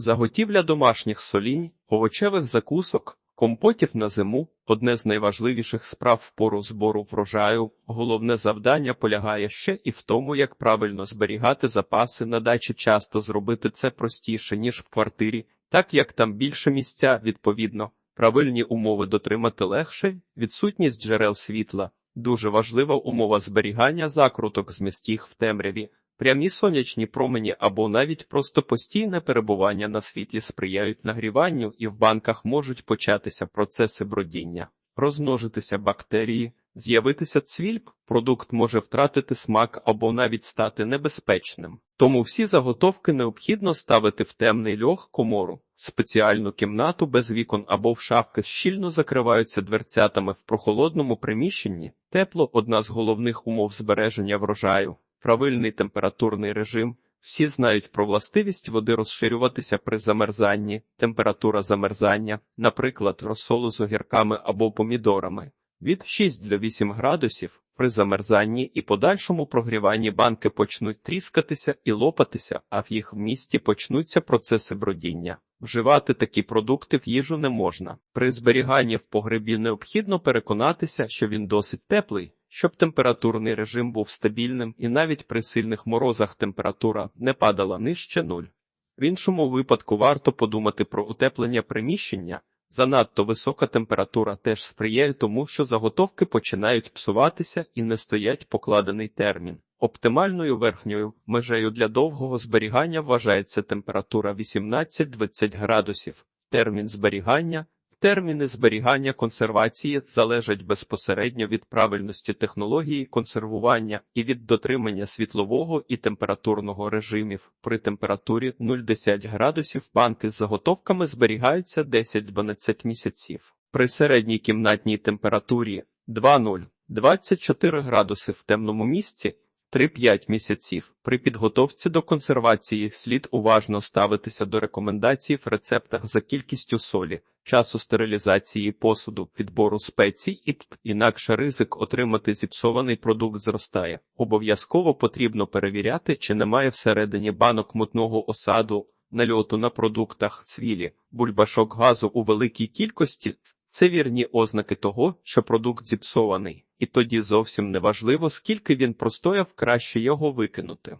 Заготівля домашніх солінь, овочевих закусок, компотів на зиму одне з найважливіших справ в пору збору врожаю. Головне завдання полягає ще і в тому, як правильно зберігати запаси на дачі. Часто зробити це простіше, ніж в квартирі, так як там більше місця, відповідно, правильні умови дотримати легше, відсутність джерел світла. Дуже важлива умова зберігання закруток змість їх в темряві. Прямі сонячні промені або навіть просто постійне перебування на світлі сприяють нагріванню і в банках можуть початися процеси бродіння, розмножитися бактерії, з'явитися цвільк, продукт може втратити смак або навіть стати небезпечним. Тому всі заготовки необхідно ставити в темний льох комору, спеціальну кімнату без вікон або в шафки щільно закриваються дверцятами в прохолодному приміщенні. Тепло одна з головних умов збереження врожаю. Правильний температурний режим. Всі знають про властивість води розширюватися при замерзанні, температура замерзання, наприклад, розсолу з огірками або помідорами, від 6 до 8 градусів. При замерзанні і подальшому прогріванні банки почнуть тріскатися і лопатися, а в їх вмісті почнуться процеси бродіння. Вживати такі продукти в їжу не можна. При зберіганні в погребі необхідно переконатися, що він досить теплий, щоб температурний режим був стабільним і навіть при сильних морозах температура не падала нижче нуль. В іншому випадку варто подумати про утеплення приміщення. Занадто висока температура теж сприяє тому, що заготовки починають псуватися і не стоять покладений термін. Оптимальною верхньою межею для довгого зберігання вважається температура 18-20 градусів. Термін зберігання Терміни зберігання консервації залежать безпосередньо від правильності технології консервування і від дотримання світлового і температурного режимів. При температурі 0,10 градусів банки з заготовками зберігаються 10-12 місяців. При середній кімнатній температурі 2,0-24 градуси в темному місці 3-5 місяців. При підготовці до консервації слід уважно ставитися до рекомендацій в рецептах за кількістю солі, часу стерилізації посуду, підбору спецій і т. інакше ризик отримати зіпсований продукт зростає. Обов'язково потрібно перевіряти, чи немає всередині банок мутного осаду, нальоту на продуктах цвілі, бульбашок газу у великій кількості. Це вірні ознаки того, що продукт зіпсований, і тоді зовсім не важливо, скільки він простояв, краще його викинути.